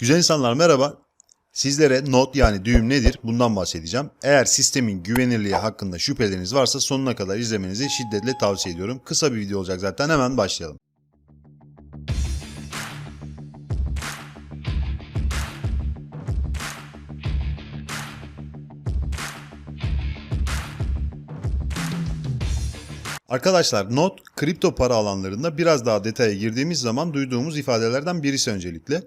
Güzel insanlar merhaba. Sizlere not yani düğüm nedir bundan bahsedeceğim. Eğer sistemin güvenirliği hakkında şüpheleriniz varsa sonuna kadar izlemenizi şiddetle tavsiye ediyorum. Kısa bir video olacak zaten hemen başlayalım. Arkadaşlar not kripto para alanlarında biraz daha detaya girdiğimiz zaman duyduğumuz ifadelerden birisi öncelikle.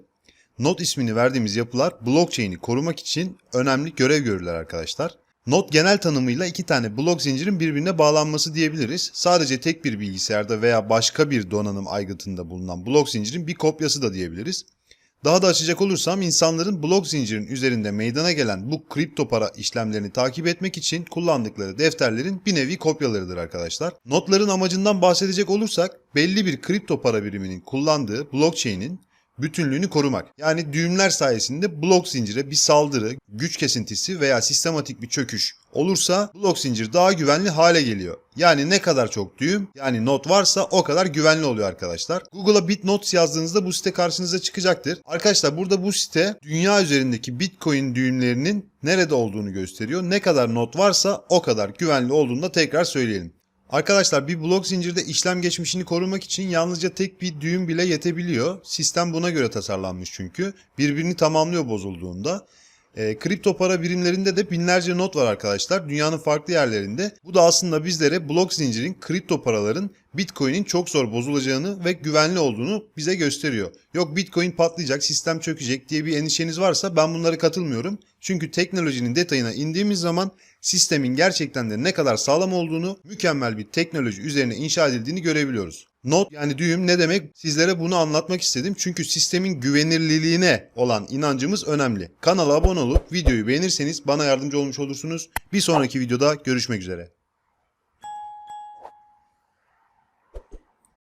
Not ismini verdiğimiz yapılar blockchain'i korumak için önemli görev görürler arkadaşlar. Not genel tanımıyla iki tane blok zincirin birbirine bağlanması diyebiliriz. Sadece tek bir bilgisayarda veya başka bir donanım aygıtında bulunan blok zincirin bir kopyası da diyebiliriz. Daha da açacak olursam insanların blok zincirin üzerinde meydana gelen bu kripto para işlemlerini takip etmek için kullandıkları defterlerin bir nevi kopyalarıdır arkadaşlar. Notların amacından bahsedecek olursak belli bir kripto para biriminin kullandığı blockchain'in bütünlüğünü korumak. Yani düğümler sayesinde blok zincire bir saldırı, güç kesintisi veya sistematik bir çöküş olursa blok zincir daha güvenli hale geliyor. Yani ne kadar çok düğüm yani not varsa o kadar güvenli oluyor arkadaşlar. Google'a BitNotes yazdığınızda bu site karşınıza çıkacaktır. Arkadaşlar burada bu site dünya üzerindeki Bitcoin düğümlerinin nerede olduğunu gösteriyor. Ne kadar not varsa o kadar güvenli olduğunu da tekrar söyleyelim. Arkadaşlar bir blok zincirde işlem geçmişini korumak için yalnızca tek bir düğüm bile yetebiliyor. Sistem buna göre tasarlanmış çünkü. Birbirini tamamlıyor bozulduğunda. E, kripto para birimlerinde de binlerce not var arkadaşlar. Dünyanın farklı yerlerinde. Bu da aslında bizlere blok zincirin, kripto paraların, Bitcoin'in çok zor bozulacağını ve güvenli olduğunu bize gösteriyor. Yok Bitcoin patlayacak, sistem çökecek diye bir endişeniz varsa ben bunlara katılmıyorum. Çünkü teknolojinin detayına indiğimiz zaman sistemin gerçekten de ne kadar sağlam olduğunu, mükemmel bir teknoloji üzerine inşa edildiğini görebiliyoruz. Not yani düğüm ne demek? Sizlere bunu anlatmak istedim. Çünkü sistemin güvenirliliğine olan inancımız önemli. Kanala abone olup videoyu beğenirseniz bana yardımcı olmuş olursunuz. Bir sonraki videoda görüşmek üzere.